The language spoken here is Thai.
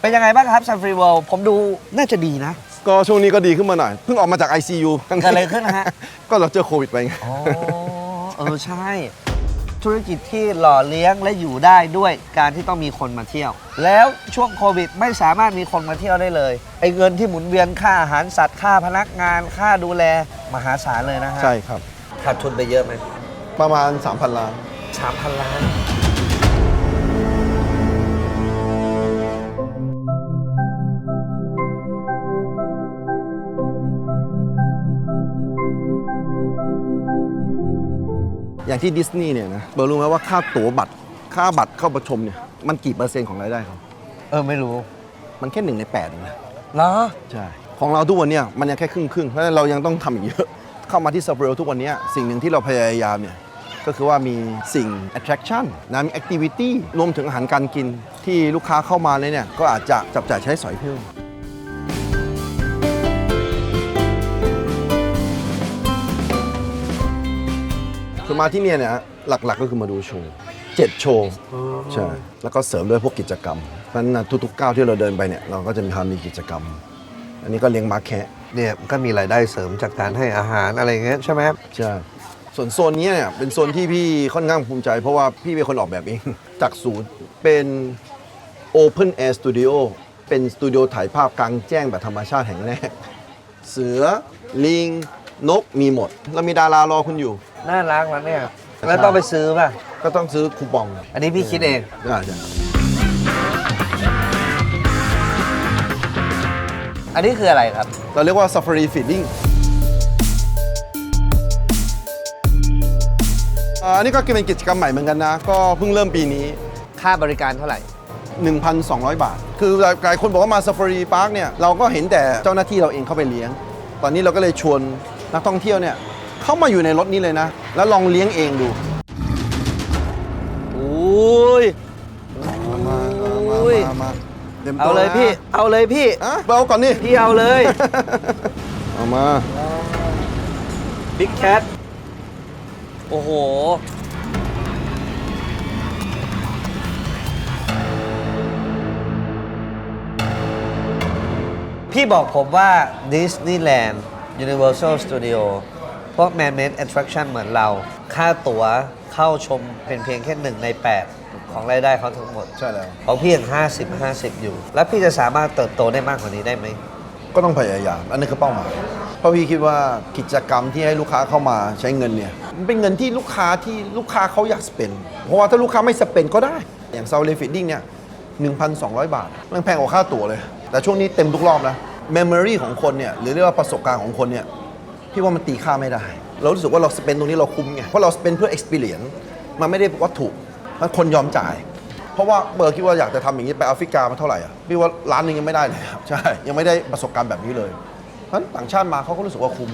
เป็นยังไงบ้างครับซันฟรีเวิลด์ผมดูน่าจะดีนะ ก็ช่วงนี้ก็ดีขึ้นมาหน่อย เพิ่งออกมาจาก ICU เกิดอะไรขึ้นนะฮะ ก็เราเจอโควิดไปไง อ๋อเออใช่ ธุรกิจที่หล่อเลี้ยงและอยู่ได้ด้วยการที่ต้องมีคนมาเที่ยว แล้วช่วงโควิดไม่สามารถมีคนมาเที่ยวได้เลยไอ้เงินที่หมุนเวียนค่าอาหารสัตว์ค่าพนักงานค่าดูแลมหาศาลเลยนะฮะใช่ครับ ขาดทุนไปเยอะไหมประมาณ 3,000 ล้าน สามพันล้าน อย่างที่ดิสนีย์เนี่ยนะเบอร์รู้ไหมว่าค่าตั๋วบัตร ค่าบัตรเข้าประชมเนี่ย มันกี่เปอร์เซ็นต์ของรายได้เขาเออไม่รู้มันแค่หนึ่งในแปดเองนะเหรอใช่ ของเราทุกวันเนี่ยมันยังแค่ครึ่งครึ่งๆเพราะฉะนั้นเรายังต้องทำอีกเยอะ เข้ามาที่ซับเรลทุกวันเนี้ยสิ่งหนึ่งที่เราพยายามเนี่ย ก็คือว่ามีสิ่ง attraction นะมี activity รวมถึงอาหารการกินที่ลูกค้าเข้ามาเลยเนี่ย ก็อาจจะจับจ่ายใช้สอยเพิ่ม มาที่เนี่ยเนี่ยหลักๆก็คือมาดูโชว์เจ็ดโชว์ใช่แล้วก็เสริมด้วยพวกกิจกรรมเพราะฉะนั้นนะทุกๆก้าวที่เราเดินไปเนี่ยเราก็จะมีความมีกิจกรรม อันนี้ก็เลี้ยงม้าแคะเนี่ยมันก็มีรายได้เสริมจากการให้อาหารอะไรอย่างเงี้ยใช่ไหมครับใช่ส่วนโซนนี้เนี่ยเป็นโซนที่พี่ค่อนข้างภูมิใจ เพราะว่าพี่เป็นคนออกแบบเอง จากศูนย์เป็น Open Air Studio เป็นสตูดิโอถ่ายภาพกลางแจ้งแบบธรรมชาติแห่งแรก เสือ ลิง นกมีหมด แล้วมีดารารอคุณอยู่ น่ารักแล้วเนี่ย แล้วต้องไปซื้อป่ะ ก็ต้องซื้อคูปองอันนี้พี่คิดเอง อ่าใช่อันนี้คืออะไรครับ เราเรียกว่า Safari Feeding อ่าอันนี้ก็เป็นกิจกรรมใหม่เหมือนกันนะ ก็เพิ่งเริ่มปีนี้ ค่าบริการเท่าไหร่ 1,200 บาท คือหลายคนบอกว่ามา Safari Park เนี่ย เราก็เห็นแต่เจ้าหน้าที่เราเองเข้าไปเลี้ยง ตอนนี้เราก็เลยชวนนักท่องเที่ยวเนี่ย เข้ามาอยู่ในรถนี้เลยนะ แล้วลองเลี้ยงเองดูโอ้ย มามาโอ้ย มามาต็มเอาตัวเลยนะพี่ เอาเลยพี่ อะเอาก่อนนี่พี่เอาเลย เอามาบิ๊กแคท โอ้โห พี่บอกผมว่า Disneyland Universal Studio พวก Man-made attraction เหมือนเรา ค่าตั๋วเข้าชมเป็นเพียงแค่หนึ่งใน 8 ของรายได้เขาทั้งหมด ใช่แล้ว ของพี่ยัง50 50 อยู่ แล้วพี่จะสามารถเติบโตได้มากกว่านี้ได้ไหม ก็ต้องพยายาม อันนี้คือเป้าหมาย เพราะพี่คิดว่ากิจกรรมที่ให้ลูกค้าเข้ามาใช้เงินเนี่ย มันเป็นเงินที่ลูกค้าที่ลูกค้าเขาอยากสเปน เพราะว่าถ้าลูกค้าไม่สเปนก็ได้ อย่างซาวเลฟิดดิ้งเนี่ย 1,200 บาท มันแพงกว่าค่าตั๋วเลย แต่ช่วงนี้เต็มทุกรอบแล้วเมมโมรีของคนเนี่ย หรือเรียกว่าประสบการณ์ของคนเนี่ย พี่ว่ามันตีค่าไม่ได้ เรารู้สึกว่าเราสเปนตรงนี้เราคุ้มไง เพราะเราสเปนเพื่อ experience มันไม่ได้วัตถุมันคนยอมจ่าย เพราะว่าเบอร์คิดว่าอยากจะทำอย่างนี้ไปแอฟริกามาเท่าไหร่อะพี่ว่าร้านนึงยังไม่ได้เลยครับใช่ยังไม่ได้ประสบการณ์แบบนี้เลยเพราะฉะนั้นต่างชาติมาเขาก็รู้สึกว่าคุ้ม